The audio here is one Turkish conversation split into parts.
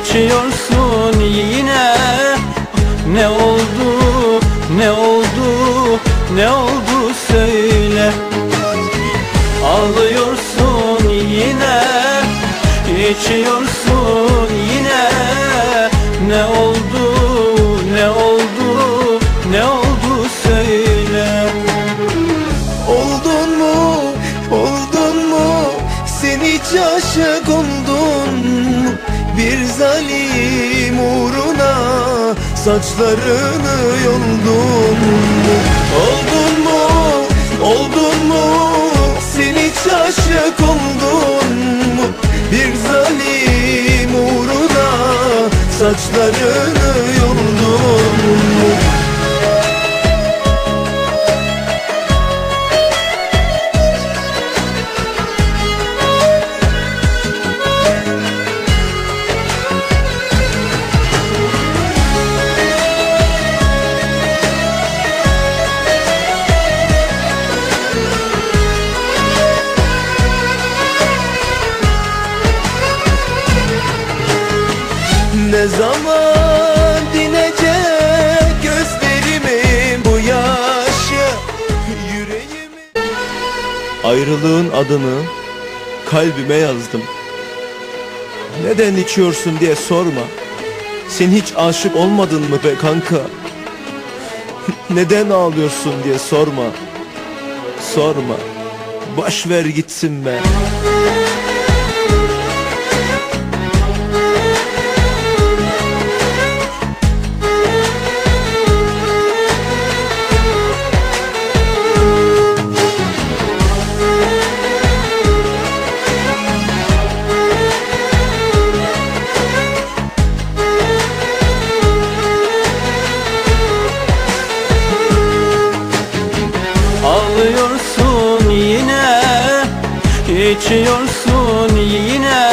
içiyorsun yine? Ne oldu ne oldu ne oldu söyle. Ağlıyorsun yine içiyorsun yine. Ne oldu ne oldu ne oldu söyle. Oldun mu, oldun mu? Sen hiç aşık oldun mu Bir zalim uğruna Saçlarını yoldun mu? Oldun mu, oldun mu? Sen hiç aşık oldun mu? Bir zalim uğruna Saçlarını yoldun mu Ne zaman dinecek gözlerimin bu yaşı? Yüreğimi Ayrılığın adını kalbime yazdım. Neden içiyorsun diye sorma. Sen hiç aşık olmadın mı be kanka? Neden ağlıyorsun diye sorma. Sorma. Baş ver gitsin be içiyorsun yine?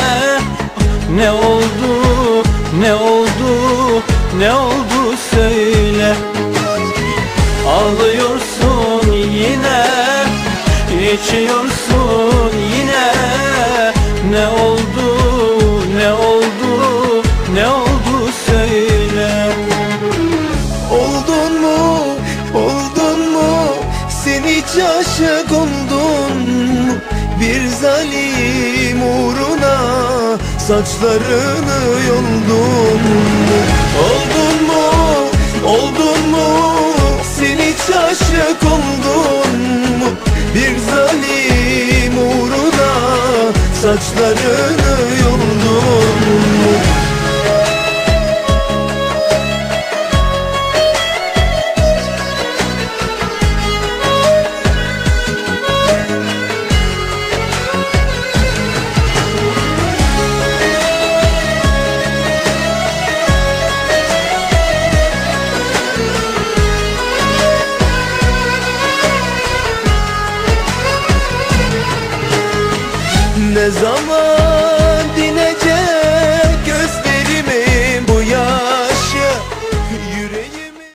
Ne oldu ne oldu ne oldu söyle. Ağlıyorsun yine içiyorsun yine. Ne oldu ne oldu ne oldu söyle. Oldun mu, oldun mu? Sen hiç aşık oldun. mu Bir zalim uğruna Saçlarını yoldun Oldun mu, oldun mu? Sen hiç aşık oldun mu? Bir zalim uğruna Saçlarını yoldun mu zaman.